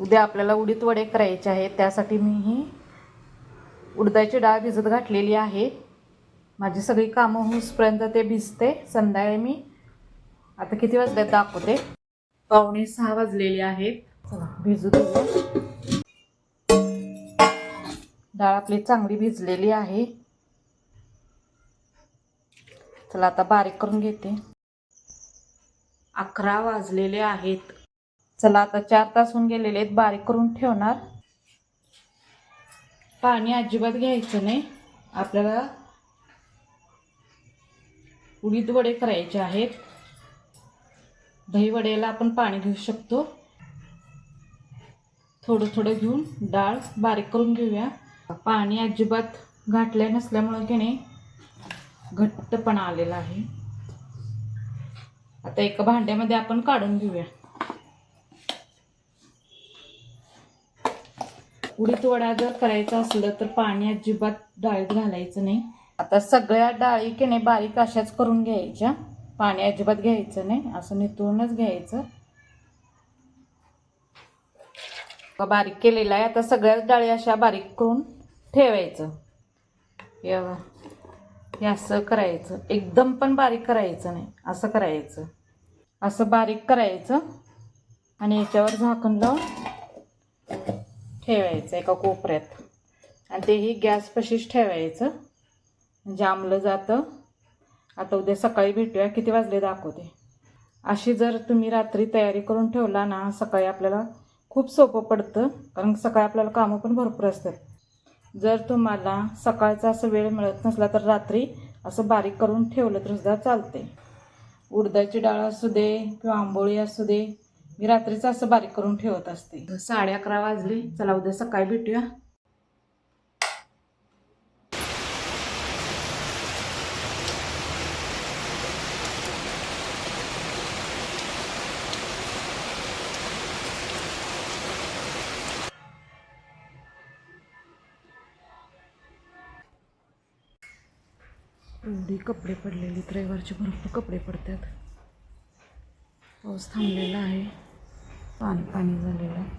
उद्या आपल्याला उडीद वडे करायचे आहेत. त्यासाठी मी ही उडदाची डाळ भिजत घातलेली आहे. माझी सगळी कामं होऊसपर्यंत ते भिजते. संध्याकाळी मी आता किती वाजले दाखवते. पावणे सहा वाजलेले आहेत. भिजू देऊ डाळ आपली चांगली भिजलेली आहे. चला आता बारीक करून घेते. अकरा वाजलेले आहेत. चला आता चार तास होऊन गेलेले आहेत बारीक करून ठेवणार. पाणी अजिबात घ्यायचं नाही. आपल्याला उडीद वडे करायचे आहेत. दही वड्याला आपण पाणी घेऊ शकतो. थोडं थोडं घेऊन डाळ बारीक करून घेऊया. पाणी अजिबात घाटले नसल्यामुळं की नाही घट्टपणा आलेला आहे. आता एका भांड्यामध्ये आपण काढून घेऊया. उडीद वडा जर करायचा असलं तर पाणी अजिबात डाळीत घालायचं नाही. आता सगळ्या डाळी की नाही बारीक अशाच करून घ्यायच्या. पाणी अजिबात घ्यायचं नाही. असं नितळूनच घ्यायचं. बारीक केलेला आहे. आता सगळ्याच डाळी अशा बारीक करून ठेवायचं. या हे असं करायचं. एकदम पण बारीक करायचं नाही. असं करायचं. असं बारीक करायचं. आणि याच्यावर झाकण लावून ठेवायचं एका कोपऱ्यात. आणि तेही गॅसपाशीच ठेवायचं. म्हणजे आमलं जातं. आता उद्या सकाळी भेटूया. किती वाजले दाखवते. अशी जर तुम्ही रात्री तयारी करून ठेवला ना सकाळी आपल्याला खूप सोपं पडतं. कारण सकाळी आपल्याला कामं पण भरपूर असतात. जर तुम्हाला सकाळचा असं वेळ मिळत नसला तर रात्री असं बारीक करून ठेवलं तर सुद्धा चालते उडदाची डाळ असू दे किंवा आंबोळी असू दे मी रात्रीच असं बारीक करून ठेवत असते. साडे अकरा वाजले. चला उद्या सकाळी भेटूया. एवढी कपडे पडलेली रविवारचे. भरपूर कपडे पडतात. पाऊस थांबलेला आहे. पाणी पाणी झालेलं आहे.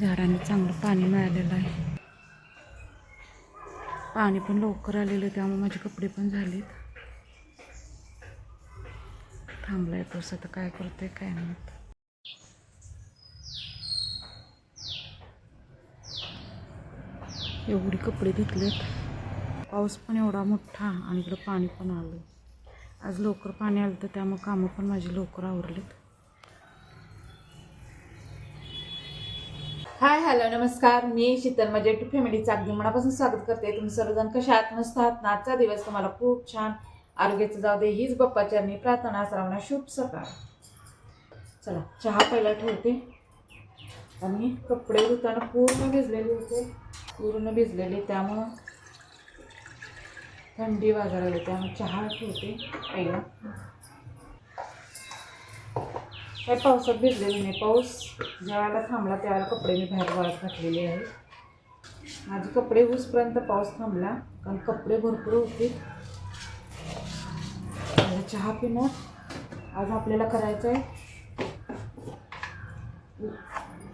झाडांना चांगलं पाणी मिळालेलं आहे. पाणी पण लवकर आलेलं आहे त्यामुळे माझे कपडे पण झालेत. थांबलाय पाऊस आता काय करते काय नाही एवढी कपडे धुतलेत. पाऊस पण एवढा मोठा आणि इकडं पाणी पण आलं आज लवकर पाणी आलं तर त्यामुळे कामं पण माझी लवकर आवरलीत. हॅलो नमस्कार. मी शीतल माझ्या टू फॅमिलीचं अगदी मनापासून स्वागत करते. तुम्ही सर्वजण कशा आहात? मस्त आहात आजचा दिवस तुम्हाला खूप छान. आरोग्याचं जाऊ दे हीच बाप्पा चरणी प्रार्थना सर्वांना शुभ सकाळ. चला चहा पहिला ठेवते. आणि कपडे धुताना पूर्ण भिजलेले होते. पूर्ण भिजलेले त्यामुळं थंडी वाजायला त्यामुळे चहा ठेवते पहिला. काय पावसात भिजलेली नाही. पाऊस ज्यावेळेला थांबला त्यावेळेला कपडे मी बाहेर वाळत घातलेले आहे माझे कपडे ऊसपर्यंत पाऊस थांबला कारण कपडे भरपूर होते. चहा पिणं आज आपल्याला करायचं आहे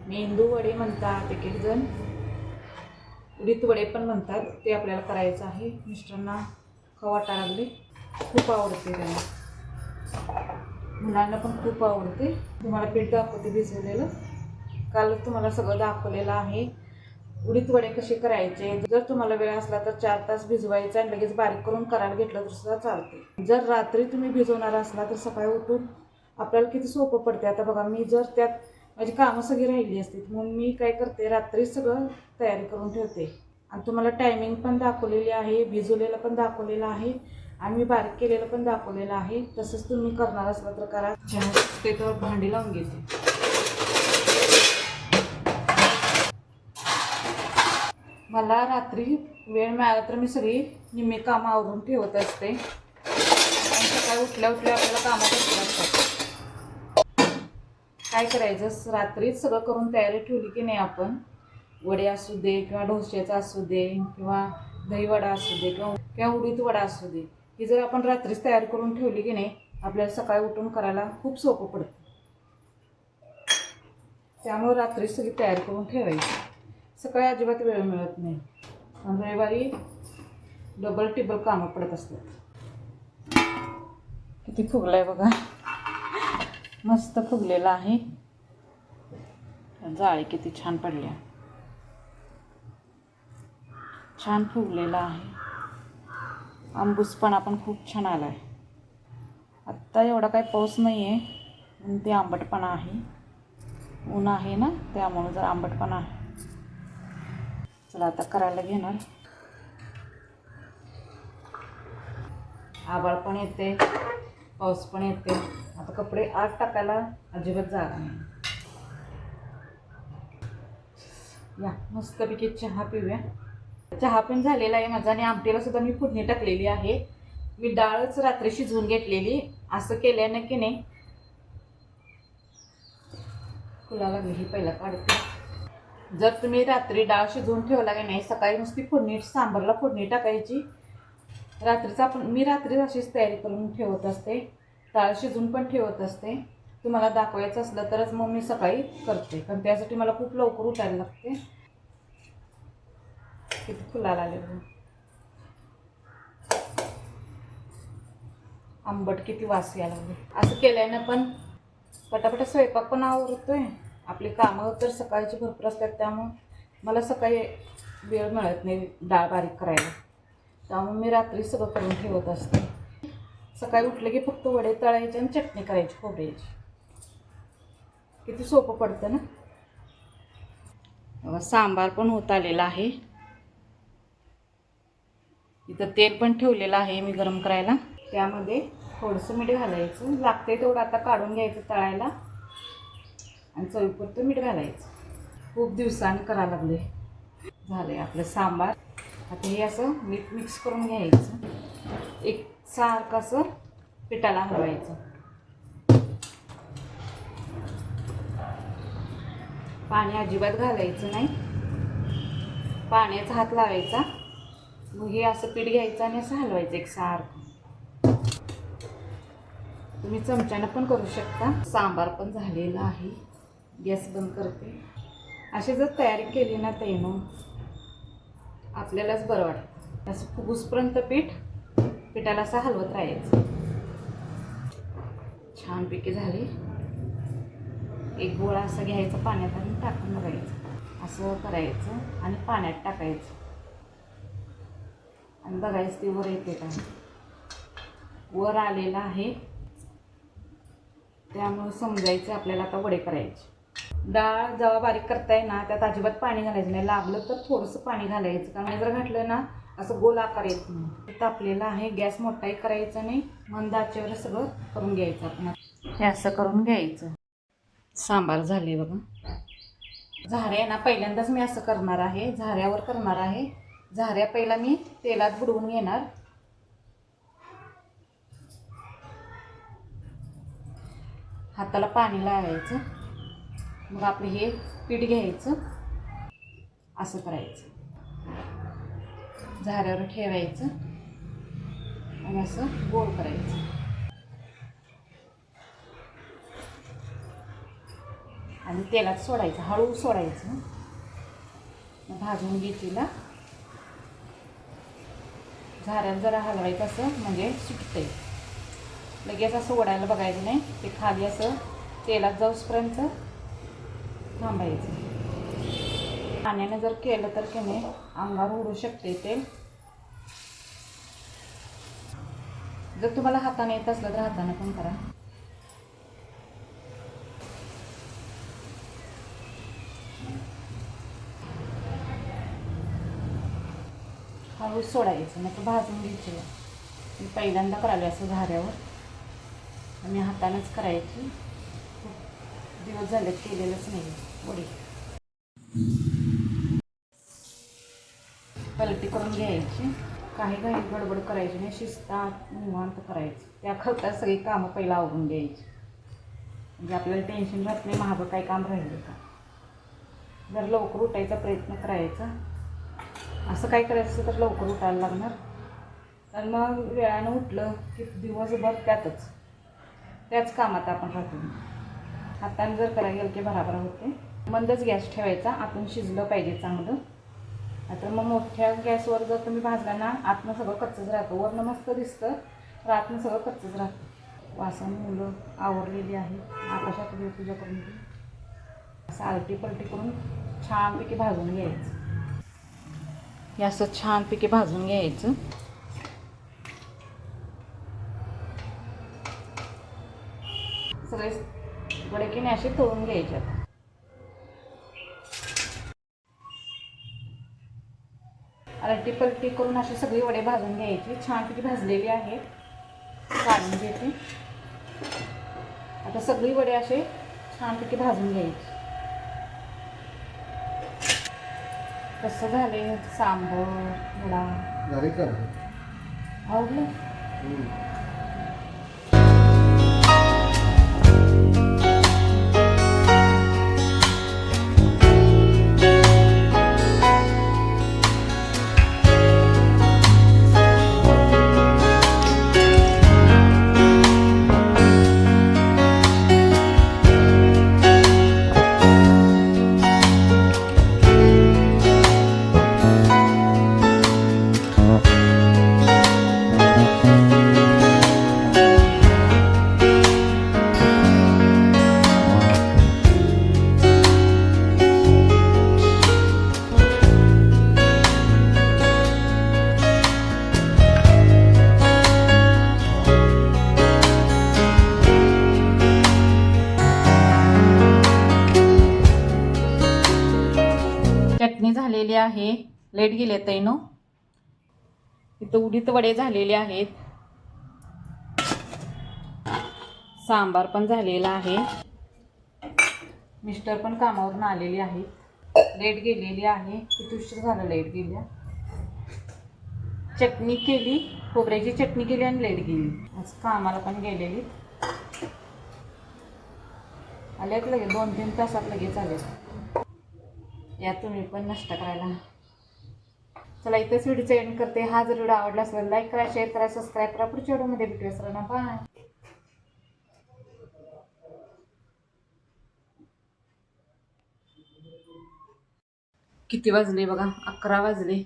मेंदू वडे म्हणतात एक एक जण उडीद वडे पण म्हणतात. ते आपल्याला करायचं आहे. मिस्टरांना खवाटा लागले. खूप आवडते त्यांना. मुलांना पण खूप आवडते. तुम्हाला पीठ दाखवते भिजवलेलं कालच तुम्हाला सगळं दाखवलेलं आहे. उडीद वडे कसे करायचे? जर तुम्हाला वेळ असला तर चार तास भिजवायचा आणि लगेच बारीक करून करायला घेतलं तर सुद्धा चालते. जर रात्री तुम्ही भिजवणार असला तर सकाळी उठून आपल्याला किती सोपं पडते आता बघा मी जर त्यात माझी कामं सगळी राहिली असतील म्हणून मी काय करते? रात्री सगळं तयारी करून ठेवते. आणि तुम्हाला टायमिंग पण दाखवलेली आहे भिजवलेलं पण दाखवलेलं आहे. आणि मी बारीक केलेलं पण दाखवलेलं आहे. तसंच तुम्ही करणार असलं तर करा. चहा तर भांडी लावून घेते. मला रात्री वेळ मिळाला तर मी सगळी निम्मे कामं आवरून ठेवत असते. आणि सकाळी उठल्या उठल्या आपल्याला कामं करत असतात काय करायचं? रात्रीच सगळं करून तयारी ठेवली की नाही आपण? वडे असू दे किंवा डोश्याचा असू दे किंवा दही वडा असू दे किंवा किंवा उडीद वडा असू दे. ही जर आपण रात्रीच तयार करून ठेवली की नाही आपल्याला सकाळी उठून करायला खूप सोपं पडतं. त्यामुळे रात्री सगळी तयार करून ठेवायची. सकाळी अजिबात वेळ मिळत नाही. आणि रविवारी डबल टिबल कामं पडत असतात. किती फुगलाय बघा. मस्त फुगलेला आहे. जाळी किती छान पडल्या. छान फुगलेला आहे. आंबूसपणा पण खूप छान आला आहे आत्ता एवढा काही पाऊस नाही आहे ते आंबटपणा आहे. ऊन आहे ना त्यामुळं जर आंबटपणा आहे. चला आता करायला घेणार. आबाळ पण येते पाऊस पण येते. आता कपडे आत टाकायला अजिबात जागा नाही. या मस्तपैकी चहा पिऊया. चहा पण झालेला आहे माझा आणि आमटीला सुद्धा मी फोडणी टाकलेली आहे. मी डाळच रात्री शिजवून घेतलेली. असं केल्यानं की नाही? फुला लागली ही पहिला काढते. जर तुम्ही रात्री डाळ शिजवून ठेवला की नाही सकाळी नुसती फोडणी सांबारला फोडणी टाकायची. रात्रीचा आपण मी रात्री अशीच तयारी करून ठेवत असते. डाळ शिजवून पण ठेवत असते. तुम्हाला दाखवायचं असलं तरच मग मी सकाळी करते. पण त्यासाठी मला खूप लवकर उठायला लागते. फुलाला आंबट किती वास यायला लागले. असं केल्यानं पण पटापटा स्वयंपाक पण आवडतोय आपली कामं तर सकाळची भरपूर असतात त्यामुळं मला सकाळी वेळ मिळत नाही डाळ बारीक करायला. त्यामुळे मी रात्री सगळं करून ठेवत असते. सकाळी उठले की फक्त वडे तळायचे आणि चटणी करायची खोबऱ्याची. किती सोपं पडतं ना? सांबार पण होत आलेला आहे. इथं तेल पण ठेवलेलं आहे मी गरम करायला. त्यामध्ये थोडंसं मीठ घालायचं. लागते तेवढं आता काढून घ्यायचं तळायला. आणि चवीपुरतं मीठ घालायचं. खूप दिवसांनी करायला लागले झालं आपलं सांबार. आता हे असं मीठ मिक्स करून घ्यायचं. एक सारखं असं पिठाला हलवायचं. पाणी अजिबात घालायचं नाही. पाण्याचा हात लावायचा. मग हे असं पीठ घ्यायचं आणि असं हलवायचं एक सारखं. तुम्ही चमच्यानं पण करू शकता. सांबार पण झालेला आहे. गॅस बंद करते. अशी जर तयारी केली ना ते मग आपल्यालाच बरं वाटतं. असं फुगूसपर्यंत पीठ पिठाला असं हलवत राहायचं. छानपैकी झाली. एक गोळा असा घ्यायचा पाण्यात आणि टाकून बघायचं. असं करायचं आणि पाण्यात टाकायचं. आणि बघायचं ते वर येते का? वर आलेलं आहे. त्यामुळं समजायचं आपल्याला आता वडे करायचे. डाळ जेव्हा बारीक करताय ना त्यात अजिबात पाणी घालायचं नाही. लागलं तर थोडंसं पाणी घालायचं. कारण जर घातलं ना असं गोल आकार येत नाही. तापलेला आहे. गॅस मोठाही करायचा नाही. मंद आचेवर सगळं करून घ्यायचं आपण. हे असं करून घ्यायचं. सांबार झाले बघा. झाऱ्या ना पहिल्यांदाच मी असं करणार आहे. झाऱ्यावर करणार आहे. झाऱ्या पहिला मी तेलात बुडवून घेणार. हाताला पाणी लावायचं. मग आपलं हे पीठ घ्यायचं. असं करायचं. झाऱ्यावर ठेवायचं. आणि असं गोल करायचं. आणि तेलात सोडायचं. हळू सोडायचं. भाजून घेतीला झाऱ्यात जरा हलवायचं असं म्हणजे सुटतंय. लगेच असं ओढायला बघायचं नाही. ते खाली असं तेलात जाऊसपर्यंत थांबायचं. पाण्याने जर केलं तर की नाही अंगावर उडू शकते तेल जर तुम्हाला हाताने येत असलं तर हाताने पण करा. हळू सोडायचं नाही तर भाजून घ्यायची. मी पहिल्यांदा करायला असं झाऱ्यावर आम्ही हातानेच करायची. खूप दिवस झाले केलेलंच नाही वडी. पलटी करून घ्यायची. काही काही गडबड करायची नाही शिस्तात निवांत करायचं. त्या करता सगळी कामं पहिला आवरून घ्यायची. म्हणजे आपल्याला टेन्शन राहत नाही महाग काही काम राहिले का? जर लवकर उठायचा प्रयत्न करायचा असं काय करायचं तर लवकर उठायला लागणार. तर मग वेळानं उठलं की दिवसभर त्यातच. त्याच कामात आपण राहतो. हाताने जर करायला गेलं की बराबर होते. मंदच गॅस ठेवायचा आतून शिजलं पाहिजे चांगलं. आता मग मोठ्या गॅसवर जर तुम्ही भाजला ना आतनं सगळं कच्चंच राहतं. वरनं मस्त दिसतं तर आतनं सगळं कच्चंच राहतं. वासन मुलं आवरलेली आहे आकाशात वेळ पूजा करून असं आलटी पलटी करून छानपैकी भाजून घ्यायचं. हे असं छानपैकी भाजून घ्यायचं. सगळे वडेकिने असे तळून घ्यायच्यात आलटी पलटी करून असे सगळे वडे भाजून घ्यायचे. छानपैकी भाजलेली आहेत. काढून घेते. आता सगळी वडे असे छानपैकी भाजून घ्यायचे. कसं झाले सांबर वडा. आवडलं? झालेली आहे. लेट गेले तैनो. इथं उडीत वडे झालेले आहेत. सांबार पण झालेला आहे. मिस्टर पण कामावरून आलेली आहेत. लेट गेलेली आहे. किती उशीर झाला लेट गेल्या? चटणी केली. खोबऱ्याची चटणी केली आणि लेट गेली. आज कामाला पण गेलेली. आल्यात लगेच. दोन तीन तासात लगेच आलेत या तुम्ही पण नष्ट करायला. चला इथंच व्हिडिओचं एंड करते. हा जर व्हिडिओ आवडला असेल लाईक करा शेअर करा सबस्क्राईब करा. पुढच्या व्हिडिओमध्ये भेटू सरांना बाय किती वाजले बघा? अकरा वाजले.